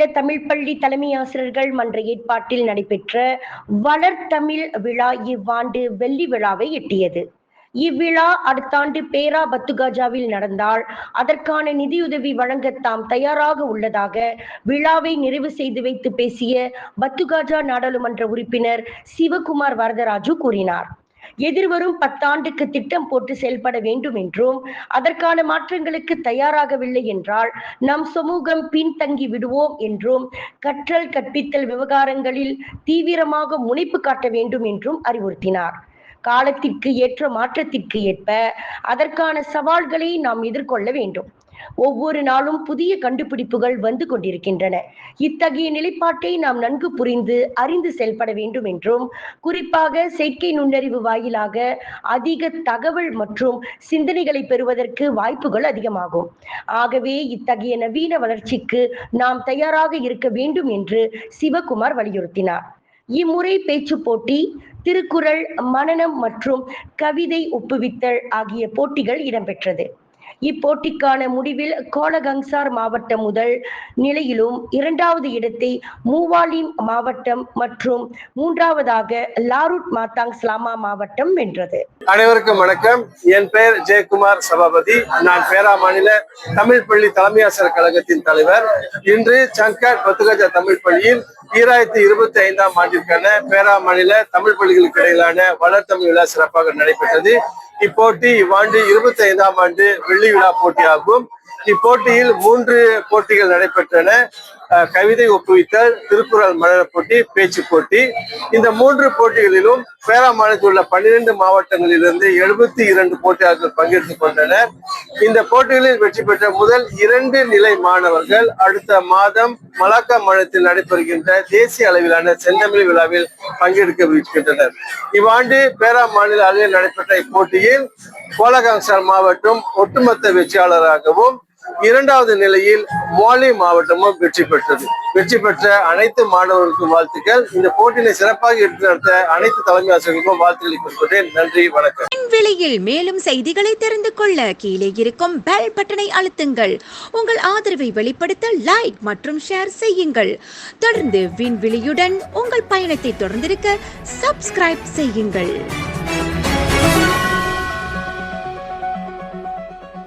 மாநில தமிழ் பள்ளி தலைமை ஆசிரியர்கள் மன்ற ஏற்பாட்டில் நடைபெற்ற வளர்தமிழ் விழா இவ்வாண்டு வெள்ளி விழாவை எட்டியது. இவ்விழா அடுத்த ஆண்டு பேரா பத்துகாஜாவில் நடந்தால் அதற்கான நிதியுதவி வழங்க தாம் தயாராக உள்ளதாக விழாவை நிறைவு செய்து வைத்து பேசிய பத்துகாஜா நாடாளுமன்ற உறுப்பினர் சிவகுமார் வரதராஜு கூறினார். எதிர்வரும் பத்தாண்டுக்கு திட்டம் போட்டு செயல்பட வேண்டும் என்றும் அதற்கான மாற்றங்களுக்கு தயாராகவில்லை என்றால் நம் சமூகம் பின்தங்கி விடுவோம் என்றும் கற்றல் கற்பித்தல் விவகாரங்களில் தீவிரமாக முனைப்பு காட்ட வேண்டும் என்றும் அறிவுறுத்தினார். காலத்திற்கு ஏற்ற மாற்றத்திற்கு ஏற்ப அதற்கான சவால்களை நாம் எதிர்கொள்ள வேண்டும். ஒவ்வொரு நாளும் புதிய கண்டுபிடிப்புகள் வந்து கொண்டிருக்கின்றன. இத்தகைய நிலைப்பாட்டை நாம் நன்கு புரிந்து அறிந்து செயல்பட வேண்டும் என்றும் குறிப்பாக செயற்கை நுண்ணறிவு வாயிலாக அதிக தகவல் மற்றும் சிந்தனைகளை பெறுவதற்கு வாய்ப்புகள் அதிகமாகும். ஆகவே இத்தகைய நவீன வளர்ச்சிக்கு நாம் தயாராக இருக்க வேண்டும் என்று சிவகுமார் வலியுறுத்தினார். இம்முறை பேச்சு போட்டி திருக்குறள் மனனம் மற்றும் கவிதை ஒப்புவித்தல் ஆகிய போட்டிகள் இடம்பெற்றது. இப்போட்டிக்கான முடிவில் கோலகங்சார் மாவட்டம் முதல் நிலையிலும் இரண்டாவது இடத்தை மூவாலிம் மாவட்டம் மற்றும் மூன்றாவதாக லாருட் மாத்தாங் ஸ்லாமா மாவட்டம் வென்றது. அனைவருக்கும் வணக்கம். என் பெயர் ஜெயக்குமார் சபாபதி. நான் பேரா மாநில தமிழ் பள்ளி தலைமை ஆசிரியர் கழகத்தின் தலைவர். இன்று சங்கர் பத்துகஜா தமிழ் பள்ளியில் ஈராயிரத்தி இருபத்தி ஐந்தாம் ஆண்டிற்கான பேரா மாநில தமிழ் பள்ளிகளுக்கு இடையிலான வளர்த்தமிழ் விழா சிறப்பாக நடைபெற்றது. இப்போட்டி இவ்வாண்டு இருபத்தி ஐந்தாம் ஆண்டு வெள்ளி விழா போட்டியாகும். இப்போட்டியில் மூன்று போட்டிகள் நடைபெற்றன. கவிதை ஒப்புவித்தல் திருக்குறள் மலர போட்டி பேச்சு போட்டி. இந்த மூன்று போட்டிகளிலும் பேரா மாநிலத்தில் உள்ள பன்னிரண்டு மாவட்டங்களிலிருந்து எழுபத்தி இரண்டு போட்டியாளர்கள் பங்கேற்றுக் கொண்டனர். இந்த போட்டிகளில் வெற்றி பெற்ற முதல் இரண்டு நிலை மாணவர்கள் அடுத்த மாதம் மலாக்கா மாநிலத்தில் நடைபெறுகின்ற தேசிய அளவிலான செந்தமிழ் விழாவில் பங்கெடுக்க இருக்கின்றனர் இவ்வாண்டு பேரா மாநில அளவில் நடைபெற்ற இப்போட்டியில் கோலகாங்சார் மாவட்டம் ஒட்டுமொத்த வெற்றியாளராகவும் இரண்டாவது நிலையில் மோலி மாவட்டமும் வெற்றி பெற்றது. வெற்றி பெற்ற அனைத்து மாணவர்களுக்கும் வாழ்த்துக்கள். இந்த போட்டியினை சிறப்பாக எடுத்து நடத்த அனைத்து தலைமை ஆசிரியர்களுக்கும் வாழ்த்துக்களை கொடுக்கிறேன் நன்றி வணக்கம். விலையில் மேலும் செய்திகளை தெரிந்து கொள்ள கீழே இருக்கும் பெல் பட்டனை அழுத்துங்கள். உங்கள் ஆதரவை வெளிப்படுத்த லைக் மற்றும் ஷேர் செய்யுங்கள். தொடர்ந்து விண்வெளியுடன் உங்கள் பயணத்தை தொடர்ந்திருக்க சப்ஸ்கிரைப் செய்யுங்கள்.